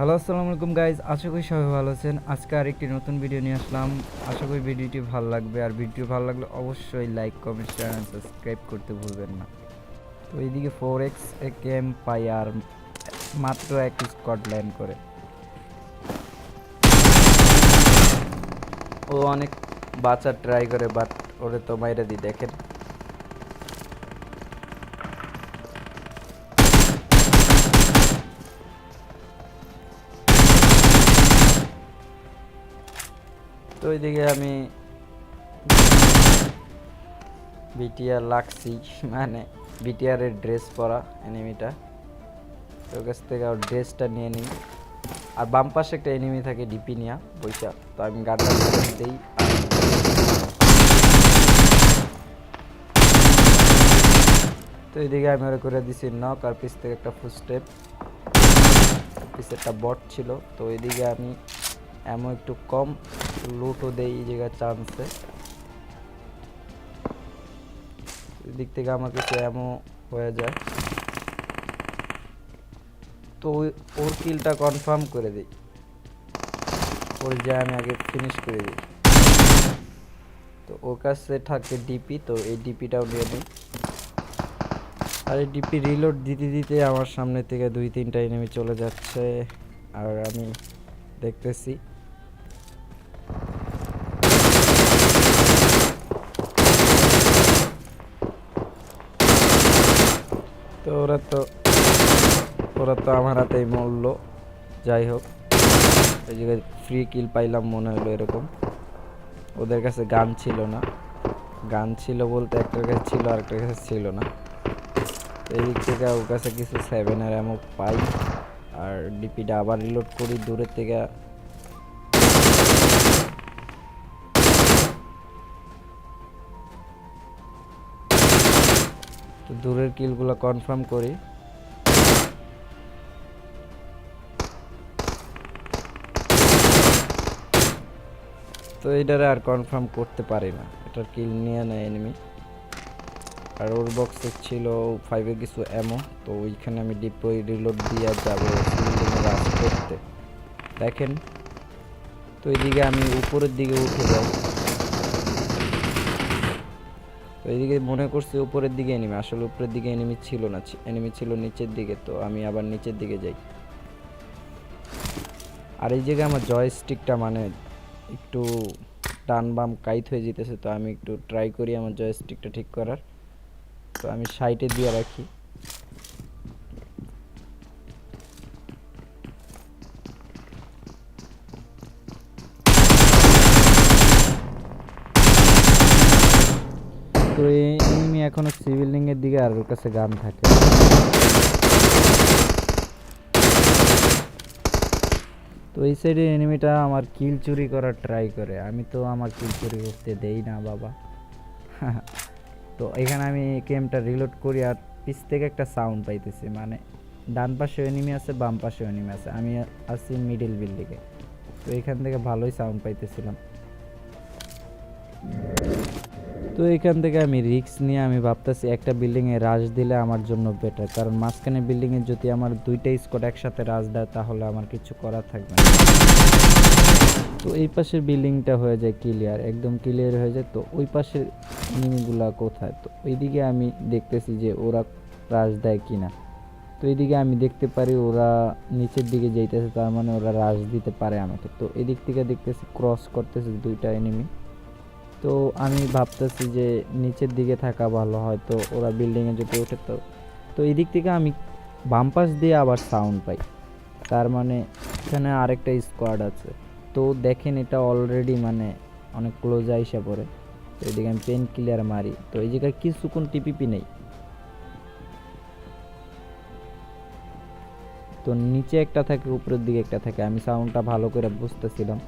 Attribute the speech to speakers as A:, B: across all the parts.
A: Hello, আসসালামু আলাইকুম guys আশা করি সবাই ভালো আছেন। আজকে আর একটি নতুন ভিডিও নিয়ে আসলাম। আশা করি ভিডিওটি ভালো লাগবে। আর ভিডিও ভালো লাগলে অবশ্যই like comment share and subscribe করতে ভুলবেন না। তো এইদিকে ফোর এক্স এম পাই আর মাত্র এক স্কট ল্যান্ড করে। ও অনেক বাঁচার ট্রাই করে বাট ওরে তো মাইরা দি, দেখেন। ওইদিকে আমি বিটিআর লাগছি মানে বিটিআর এর ড্রেস পরা এনিমিটা তো কাছ থেকে ওর ড্রেসটা নিয়ে নিই। আর বাম পাশে একটা এনিমি থাকে ডিপি নিয়া বৈশা। তো আমি গানটা দিই তো এইদিকে আমি ওরা করে দিছি নক আর পিছ থেকে একটা ফুল স্টেপ পিছে একটা বট ছিল। তো ওইদিকে আমি এমন একটু কম। লুটও দেয় এই জায়গায় চান্সে দিক থেকে আমার কিছু এমন হয়ে যায়। তো ওর কিলটা কনফার্ম করে দিই। ওর যে আমি আগে ফিনিশ করে দিই। তো ওর কাছে থাকে ডিপি তো এই ডিপিটাও নিয়ে নিই। আর এই ডিপি রিলোড দিতে দিতে আমার সামনে থেকে দুই তিনটা এনিমি চলে যাচ্ছে। আর আমি দেখতেছি তো ওরা তো ওরা তো আমার হাতেই মরল। যাই হোক, এই জায়গায় ফ্রি কিল পাইলাম মনে হলো এরকম। ওদের কাছে গান ছিল না। গান ছিল বলতে একটার কাছে ছিল আর একটার কাছে ছিল না। এই দিক থেকে ওর কাছে কিছু সেভেনের এমন পাই। আর ডিপিটা আবার রিলোড করি, দূরের থেকে তো দূরের কিলগুলো কনফার্ম করি। তো এইটারে আর কনফার্ম করতে পারি না। এটার কিল নিয়ে নেয় এনিমি আর ওর বক্সে ছিল ফাইভের কিছু এমো তো ওইখানে আমি ডিপোই রিলোড দিয়ে যাব করতে। দেখেন, তো এইদিকে আমি উপরের দিকে উঠে যাই। তো এইদিকে মনে করছি উপরের দিকে এনিমি আসলে উপরের দিকে এনিমি ছিল না এনিমি ছিল নিচের দিকে, তো আমি আবার নিচের দিকে যাই। আর এই জায়গায় আমার জয়স্টিকটা মানে একটু ডান বাম কাইত হয়ে যেতেছে, তো আমি একটু ট্রাই করি আমার জয় স্টিকটা ঠিক করার। তো আমি সাইটে দিয়ে রাখি। এই এনিমি এখনও সিভিলিং এর দিকে আর ওর কাছে গান থাকে। তো এই সাইডে এনিমিটা আমার কিল চুরি করার ট্রাই করে। আমি তো আমার কিল চুরি করতে দেই না, বাবা। তো এখানে আমি গেমটা রিলোড করি আর পিছ থেকে একটা সাউন্ড পাইতেছি। মানে ডান পাশে এনিমি আছে, বাম পাশে এনিমি আছে। আমি আছি মিডিল বিল্ডিংয়ে তো এখান থেকে ভালোই সাউন্ড পাইতেছিলাম। তো এখান থেকে আমি রিস্ক নিয়ে আমি ভাবতেছি একটা বিল্ডিংয়ে রাশ দিলে আমার জন্য বেটার কারণ মাঝখানে বিল্ডিংয়ে যদি আমার দুইটা স্কোয়াড একসাথে রাশ দেয়, তাহলে আমার কিছু করার থাকবে না। তো এই পাশের বিল্ডিংটা হয়ে যায় ক্লিয়ার একদম ক্লিয়ার হয়ে যায়। তো ওই পাশের এনিমিগুলা কোথায়? তো ওইদিকে আমি দেখতেছি যে ওরা রাশ দেয় কিনা। তো এইদিকে আমি দেখতে পারি ওরা নিচের দিকে যাইতেছে, তার মানে ওরা রাশ দিতে পারে আমাকে। তো এদিক থেকে দেখতেছি ক্রস করতেছে দুইটা এনিমি তো আমি ভাবতেছি যে নিচের দিকে থাকা ভালো, হয়তো ওরা বিল্ডিংয়ে যদি ওঠে তো। তো এই দিক থেকে আমি বাম পাশ দিয়ে আবার সাউন্ড পাই। তার মানে এখানে আরেকটা স্কোয়াড আছে। তো দেখেন এটা অলরেডি মানে অনেক ক্লোজ আইসা পড়ে। তো এদিকে আমি পেন ক্লিয়ার মারি। তো এই জায়গায় কিছুক্ষণ টিপিপি নেই। তো নিচে একটা থাকে, উপরের দিকে একটা থাকে। আমি সাউন্ডটা ভালো করে বুঝতেছিলাম।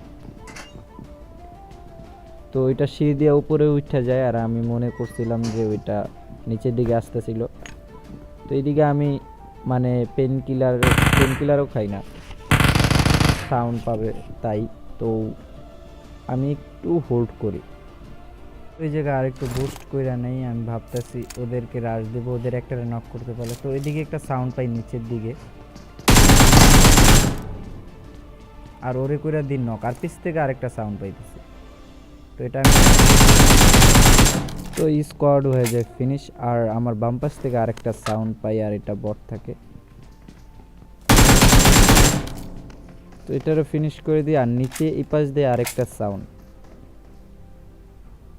A: তো ওইটা সিঁড়ি দিয়ে উপরে উঠে যায় আর আমি মনে করছিলাম যে ওইটা নিচের দিকে আসতেছিল। তো এইদিকে আমি মানে পেন কিলার পেন কিলারও খাই না। সাউন্ড পাবে তাই। তো আমি একটু হোল্ড করি। ওই জায়গায় আর একটু বুস্ট করে নেই, আমি ভাবতেছি ওদেরকে রাশ দেবো, ওদের একটা নক করতে পারলে। তো ওইদিকে একটা সাউন্ড পাই নিচের দিকে। আর ওরে করে দিন নক আর পিছ থেকে আরেকটা সাউন্ড পাইতেছি। এটা আমি তো স্কোয়াড হয়ে যায় ফিনিশ আর আমার বাম পাশ থেকে আরেকটা সাউন্ড পাই, আর এটা বট থাকে। তো এটারও ফিনিশ করে দিই, আর নিচে এই পাশ দিয়ে আরেকটা সাউন্ড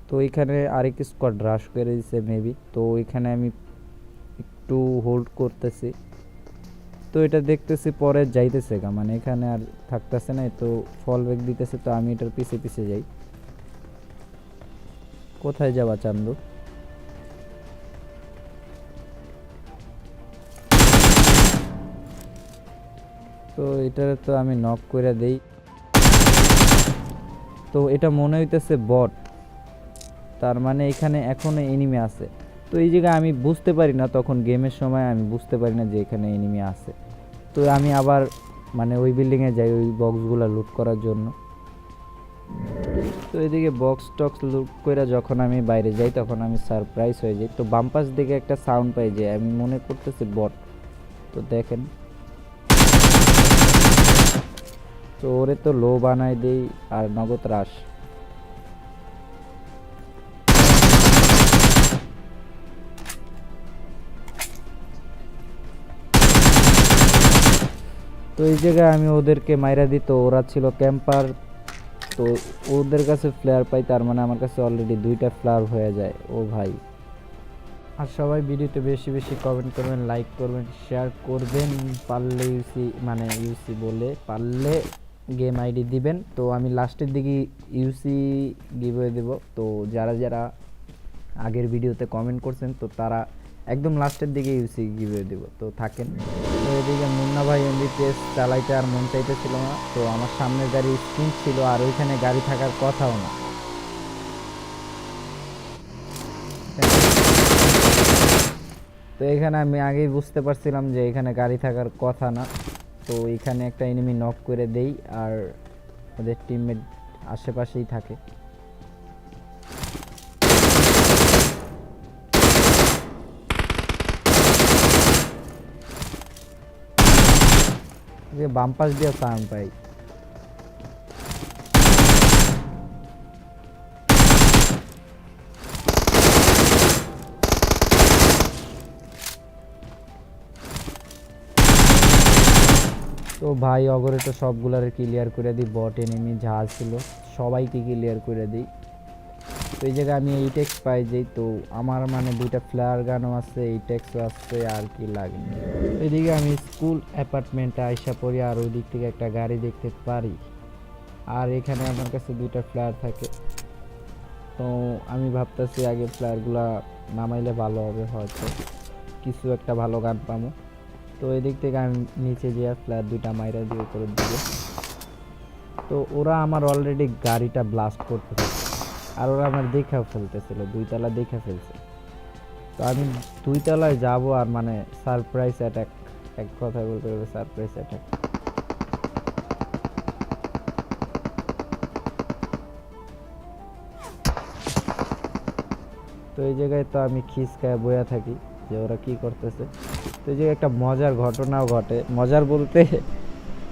A: তো এখানে আরেক স্কোয়াড রাশ করে দিছে মেবি তো এখানে আমি একটু হোল্ড করতেছি। তো এটা দেখতেছি পরে যাইতেছে গা মানে এখানে আর থাকতেছে না তো ফল ব্যাক দিতেছে, তো আমি এটার পিছে পিছে যাই। কোথায় যাবা, চান্দু? তো এটারে তো আমি নক করে দেই। তো এটা মনে হইতেছে বট তার মানে এখানে এখনও এনিমি আছে। তো এই জায়গায় আমি বুঝতে পারি না তখন গেমের সময় আমি বুঝতে পারি না যে এখানে এনিমি আছে। তো আমি আবার মানে ওই বিল্ডিংয়ে যাই, ওই বক্সগুলো লুট করার জন্য। তো এদিকে বক্স টক্স লুক করে যখন আমি বাইরে যাই, তখন আমি সারপ্রাইজ হয়ে যাই। তো বাম্পাস দিকে একটা সাউন্ড পাই যে, আমি মনে করতেছি বট তো দেখেন। তো ওরে তো লো বানাই দেই আর নগদ রাস তো এই জায়গায় আমি ওদেরকে মাইরা দিত ওরা ছিল ক্যাম্পার তো ওদের কাছে ফ্লেয়ার পাই, তার মানে আমার কাছে অলরেডি দুইটা ফ্লেয়ার হয়ে যায়। ও ভাই। আর সবাই ভিডিওতে বেশি বেশি কমেন্ট করবেন লাইক করবেন শেয়ার করবেন, পারলে ইউসি মানে ইউসি বলে, পারলে গেম আইডি দিবেন। তো আমি লাস্টের দিকে ইউসি গিভওয়ে দেব। তো যারা যারা আগের ভিডিওতে কমেন্ট করছেন, তো তারা একদম লাস্টের দিকে ইউসি গিভওয়ে দেব। তো থাকেন। তো এদিকে মুন্না ভাই এমবি টেস্ট চালাইতে আর মন চাইতেছিল না। তো আমার সামনের গাড়ি স্পিন ছিল আর ওইখানে গাড়ি থাকার কথাও না। তো এখানে আমি আগেই বুঝতে পারছিলাম যে এখানে গাড়ি থাকার কথা না। তো এখানে একটা এনিমি নক করে দেই আর ওদের টিমমেট আশেপাশেই থাকে। যে বাম পাশ দিয়ে সাউন্ড পাই। তো ভাই, অগরে তো সবগুলারে ক্লিয়ার করে দিই বট এনিমি যা ছিল, সবাইকে ক্লিয়ার করে দিই। তো এই জায়গায় আমি এই টেক্স পাই যাই তো আমার মানে দুইটা ফ্লেয়ার গানও আছে, এই টেক্সও আছে, আর কি লাগে? এদিকে আমি স্কুল অ্যাপার্টমেন্টে আইসা পড়ি, আর ওই দিক থেকে একটা গাড়ি দেখতে পারি। আর এখানে আমার কাছে দুইটা ফ্লায়ার থাকে। তো আমি ভাবতেছি আগে ফ্লায়ারগুলা নামাইলে ভালো হবে হয়তো। কিছু একটা ভালো গান পাবো তো এদিক থেকে আমি নিচে যেয়ে ফ্ল্যাট দুইটা মাইরা দিয়ে উপরের দিকে। তো ওরা আমার অলরেডি গাড়িটা ব্লাস্ট করতেছে। আর ওরা আমার দেখা ফেলতেছিল, দুইতলা দেখে ফেলছে। তো আমি দুইতলায় যাব আর মানে সারপ্রাইজ অ্যাটাক এক কথায় বলতে গেলে সারপ্রাইজ অ্যাটাক তো এই জায়গায় তো আমি খিসকায় বয়া থাকি যে ওরা কি করতেছে। তো এই জায়গায় একটা মজার ঘটনাও ঘটে। মজার বলতে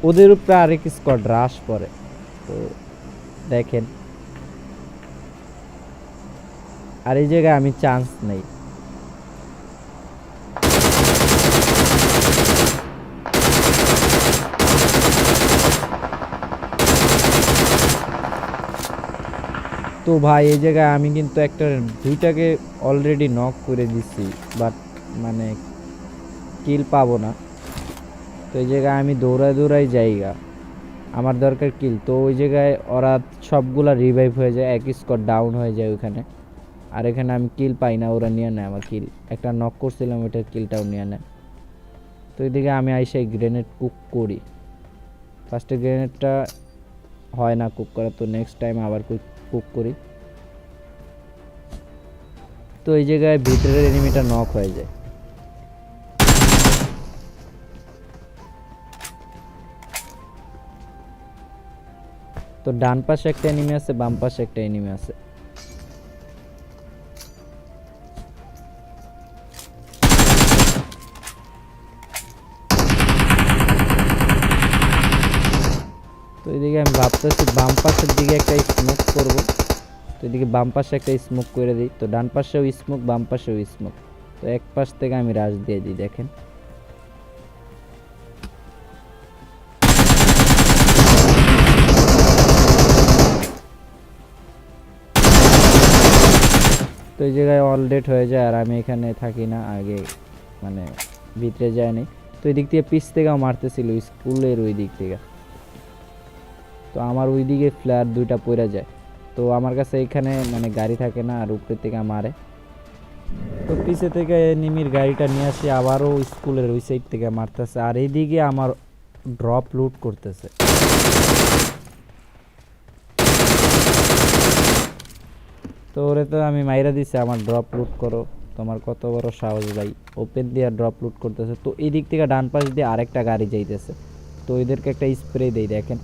A: ওদের উপরে আরেক স্কোয়াড হ্রাস পড়ে। তো দেখেন আর এই জায়গায় আমি চান্স নেই। তো ভাই, এই জায়গায় আমি কিন্তু একটা দুইটাকে অলরেডি নক করে দিছি বাট মানে কিল পাবো না। তো এই জায়গায় আমি দৌড়ায় দৌড়াই যাইগা। আমার দরকার কিল তো ওই জায়গায় ওরা সবগুলা রিভাইভ হয়ে যায়, এক স্কোর ডাউন হয়ে যায় ওইখানে। আর এখানে আমি কিল পাই না, ওরা নিয়ে নেয় আমার কিল একটা নক করছিলাম ওইটার কিলটাও নিয়ে নেয়। তো এদিকে আমি আইসে গ্রেনেড কুক করি। ফার্স্টে গ্রেনেডটা হয় না কুক করা তো নেক্সট টাইম আবার কুক কুক করি। তো এই জায়গায় ভিতরের এনিমিটা নক হয়ে যায়। তো ডান পাশে একটা এনিমি আছে, বাম পাশে একটা এনিমি আছে। আমি ভাবতেছি বাম পাশের দিকে একটা স্মোক করব। তো এদিকে বাম পাশে একটা স্মোক করে দিই। তো ডান পাশেও স্মোক বাম পাশেও স্মোক তো এক পাশ থেকে আমি রাশ দিয়ে দিই, দেখেন। তো এই জায়গায় অল ডেট হয়ে যায় আর আমি এখানে থাকি না, আগে মানে ভিতরে যায়নি। তো এই দিক থেকে পিস থেকেও মারতেছিল, স্কুলের ওই দিক থেকে। তো আমার ওই দিকে ফ্ল্যাট দুইটা পড়ে যায়। তো আমার কাছে এখানে মানে গাড়ি থাকে না, আর উপরের থেকে মারে। তো পিছে থেকে নিমির গাড়িটা নিয়ে আসি, আবারও স্কুলের ওই সাইড থেকে মারতেছে। আর এইদিকে আমার ড্রপ লুট করতেছে। তো ওরে তো আমি মাইরা দিছি, আমার ড্রপ লুট করো। তোমার কত বড় সাহস ভাই। ওপেন দিয়ে ড্রপ লুট করতেছে। তো এই দিক থেকে ডান পাশ দিয়ে আরেকটা গাড়ি যাইতেছে। তো এদেরকে একটা স্প্রে দেই, দেখেন।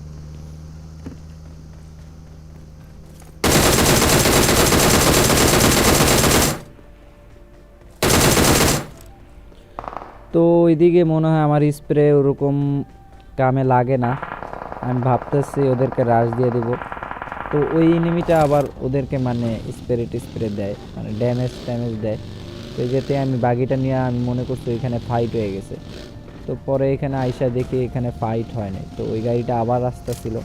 A: তো ওইদিকে মনে হয় আমার স্প্রে ওরকম কামে লাগে না। আমি ভাবতেছি ওদেরকে রাশ দিয়ে দেবো। তো ওই এনিমিটা আবার ওদেরকে মানে স্প্রে টিস্প্রে দেয় মানে ড্যামেজ ট্যামেজ দেয়। তো যেতে আমি বাগিটা নিয়ে আমি মনে করছি এখানে ফাইট হয়ে গেছে। তো পরে এখানে আইসা দেখি এখানে ফাইট হয় তো ওই গাড়িটা আবার রাস্তা ছিল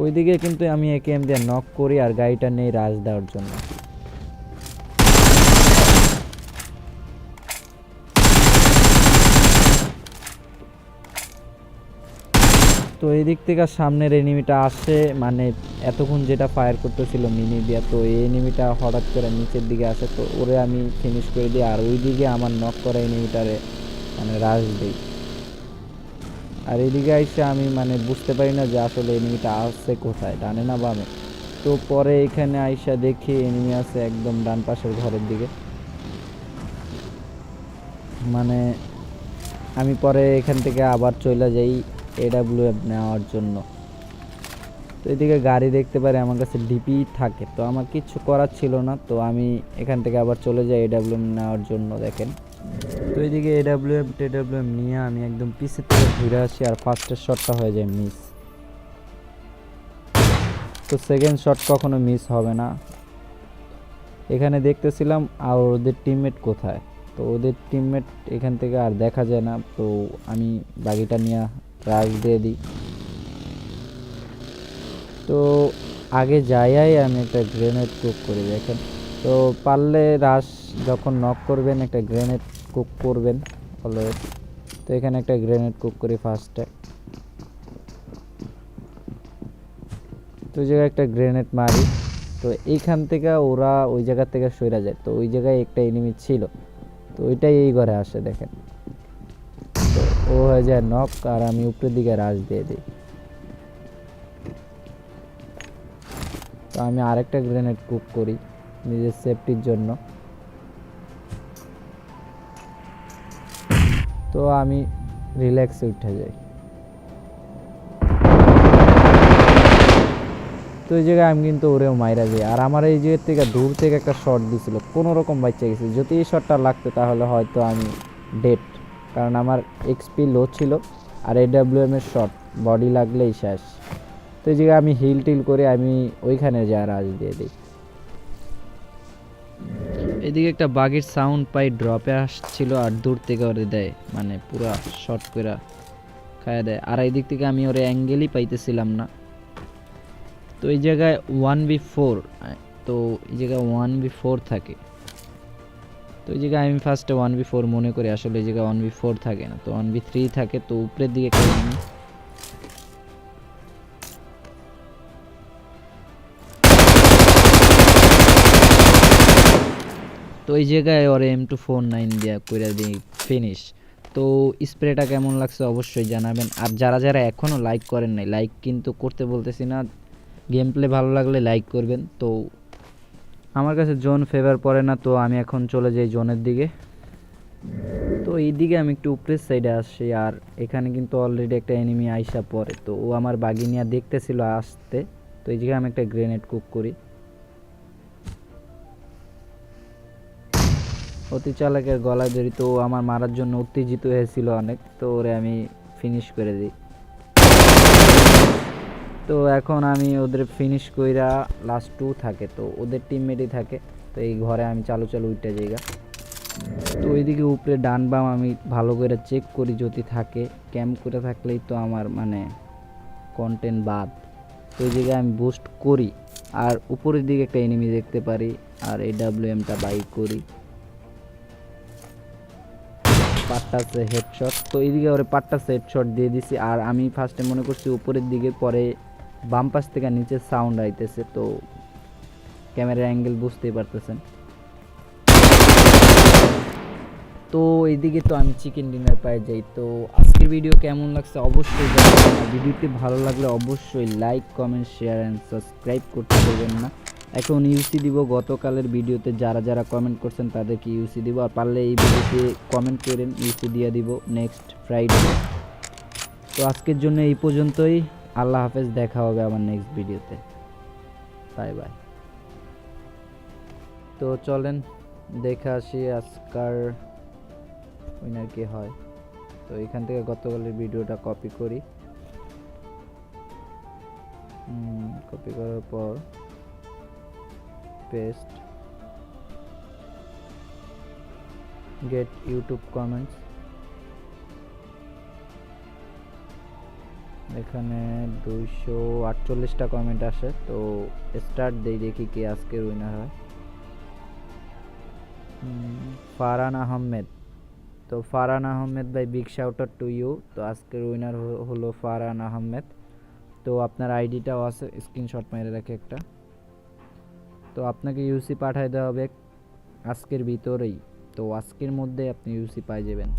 A: ওইদিকে কিন্তু আমি একে এম দিয়ে নক করি আর গাড়িটা নেই রাজ দেওয়ার জন্য। তো এই দিক থেকে সামনের এনিমিটা আসে মানে এতক্ষণ যেটা ফায়ার করতেছিল মিনি দিয়া তো এই এনিমিটা হঠাৎ করে নিচের দিকে আসে, তো ওরে আমি ফিনিশ করে দিই, আর ওই দিকে আমার নক করা এনিমিটারে মানে রাশ দিই। আর এদিকে এসে আমি মানে বুঝতে পারি না যে আসলে এনিমিটা আসছে কোথায় ডানে না বামে। তো পরে এখানে আইসা দেখি এনিমি আছে একদম ডান পাশের ঘরের দিকে। মানে আমি পরে এখান থেকে আবার চলে যাই এডাব্লিউ এফ নেওয়ার জন্য। তো এদিকে গাড়ি দেখতে পারি আমার কাছে ডিপি থাকে, তো আমার কিচ্ছু করার ছিল না, তো আমি এখান থেকে আবার চলে যাই এডাব্লিউ নেওয়ার জন্য, দেখেন। তো এইদিকে এডাব্লিউএম টেডাব্লিউএম নিয়ে আমি একদম পিছের থেকে ঘুরে আসি আর ফার্স্টের শটটা হয়ে যায় মিস তো সেকেন্ড শট কখনো মিস হবে না। এখানে দেখতেছিলাম আর ওদের টিমমেট কোথায়? তো ওদের টিমমেট এখান থেকে আর দেখা যায় না, তো আমি বাগিটা নিয়ে রাশ দিয়ে দিই। তো আগে যাইয়াই আমি একটা গ্রেনেড কুক করি, দেখেন। তো পারলে রাশ যখন নক করবেন, একটা গ্রেনেড কুক করবেন অলওয়েজ তো এখানে একটা গ্রেনেড কুক করি ফার্স্টে তো জায়গায় একটা গ্রেনেড মারি। তো এইখান থেকে ওরা ওই জায়গা থেকে সইরা যায়। তো ওই জায়গায় একটা এনিমি ছিল। তো ওইটাই এই ঘরে আসে, দেখেন। তো ও হয়ে যায় নক আর আমি উপরের দিকে রাশ দিয়ে দিই। তো আমি আরেকটা গ্রেনেড কুক করি নিজের সেফটির জন্য। তো আমি রিল্যাক্সে উঠে যাই। তো এই জায়গায় আমি কিন্তু ওরেও মাইরা যাই। আর আমার এই জায়গার থেকে দূর থেকে একটা শট দিছিল। কোনো রকম বাচ্চা গেছে। যদি এই শটটা লাগতো তাহলে হয়তো আমি ডেট কারণ আমার এক্সপি লো ছিল আর এডাব্লিউএম এর শট বডি লাগলেই শেষ। তো এই জায়গায় আমি হিল টিল করে আমি ওইখানে যা রাজ দিয়ে দিই। এদিকে একটা বাগের সাউন্ড পাই ড্রপে আসছিল আর দূর থেকে ওরে দেয় মানে পুরা শর্ট করে খায় দেয়। আর এই দিক থেকে আমি ওরে অ্যাঙ্গেলই পাইতেছিলাম না। তো এই জায়গায় ওয়ান বি ফোর তো এই জায়গায় ওয়ান বি ফোর থাকে। তো এই জায়গায় আমি ফার্স্টে ওয়ান বি ফোর মনে করি, আসলে এই জায়গায় ওয়ান বি ফোর থাকে না। তো ওয়ান বি থ্রি থাকে, তো উপরের দিকে তো এই জায়গায় ওর এম টু ফোর নাইন দিয়া কইরা দিই ফিনিশ তো স্প্রেটা কেমন লাগছে অবশ্যই জানাবেন। আর যারা যারা এখনও লাইক করেন নাই লাইক কিন্তু করতে বলতেছি না গেম প্লে ভালো লাগলে লাইক করবেন। তো আমার কাছে জোন ফেভার পড়ে না, তো আমি এখন চলে যাই জোনের দিকে। তো এই দিকে আমি একটু উপরের সাইডে আসছি, আর এখানে কিন্তু অলরেডি একটা এনিমি আইসা পড়ে। তো ও আমার বাগি নিয়ে দেখতেছিল আসতে। তো এই জায়গায় আমি একটা গ্রেনেড কুক করি। অতি চালাকের গলায় ধরি তো আমার মারার জন্য উত্তেজিত হয়েছিল অনেক। তো ওরে আমি ফিনিশ করে দিই। তো এখন আমি ওদের ফিনিশ কইরা লাস্ট টু থাকে তো ওদের টিমমেটই থাকে। তো এই ঘরে আমি চালু চালু উইটা জায়গা। তো ওইদিকে উপরে ডান বাম আমি ভালো করে চেক করি যদি থাকে। ক্যাম্প করে থাকলেই তো আমার মানে কন্টেন্ট বাদ। তো ওই জায়গায় আমি বুস্ট করি। আর উপরের দিকে একটা এনিমি দেখতে পারি। আর এই ডাব্লিউ এমটা বাই করি। পাট্টাসে হেডশট তো এইদিকে ওরে পাট্টাসে হেডশট দিয়ে দিছি। আর আমি ফার্স্টে মনে করছি উপরের দিকে, পরে বাম পাশ থেকে নিচে সাউন্ড আইতেছে। তো ক্যামেরার অ্যাঙ্গেল বুঝতেই পারতেছেন। তো এইদিকে তো আমি চিকেন ডিনার পাই যাই। তো আজকের ভিডিও কেমন লাগছে অবশ্যই ভিডিওটি ভালো লাগলে অবশ্যই like comment share and subscribe করতে দেবেন না। এখন ইউসি দিব। গতকালের ভিডিওতে যারা যারা কমেন্ট করছেন তাদেরকে ইউসি দিব। আর পারলে এই ভিডিওতে কমেন্ট করেন ইউসি দিয়ে দিব নেক্সট ফ্রাইডে তো আজকের জন্য এই পর্যন্তই। আল্লাহ হাফেজ, দেখা হবে আমার নেক্সট ভিডিওতে। বাই বাই তো চলেন, দেখে আসি আজকার উইনার কি হয়। তো এখান থেকে গতকালের ভিডিওটা কপি করি। কপি করার পর পেস্ট গেট ইউটিউব কমেন্টস এখানে দুইশো আটচল্লিশটা কমেন্ট আসে, তো স্টার্ট দেই, দেখি কে আজকের উইনার হয়। ফারান আহমেদ, তো ফারান আহমেদ ভাই বিগ শাউটার টু ইউ তো আজকের উইনার হলো ফারান আহমেদ। তো আপনার আইডিটাও আছে স্ক্রিনশট মেরে রাখে একটা। তো আপনাকে ইউসি পাঠাই দেওয়া হবে আজকের ভিতরেই। তো আজকের মধ্যে আপনি ইউসি পাই যাবেন।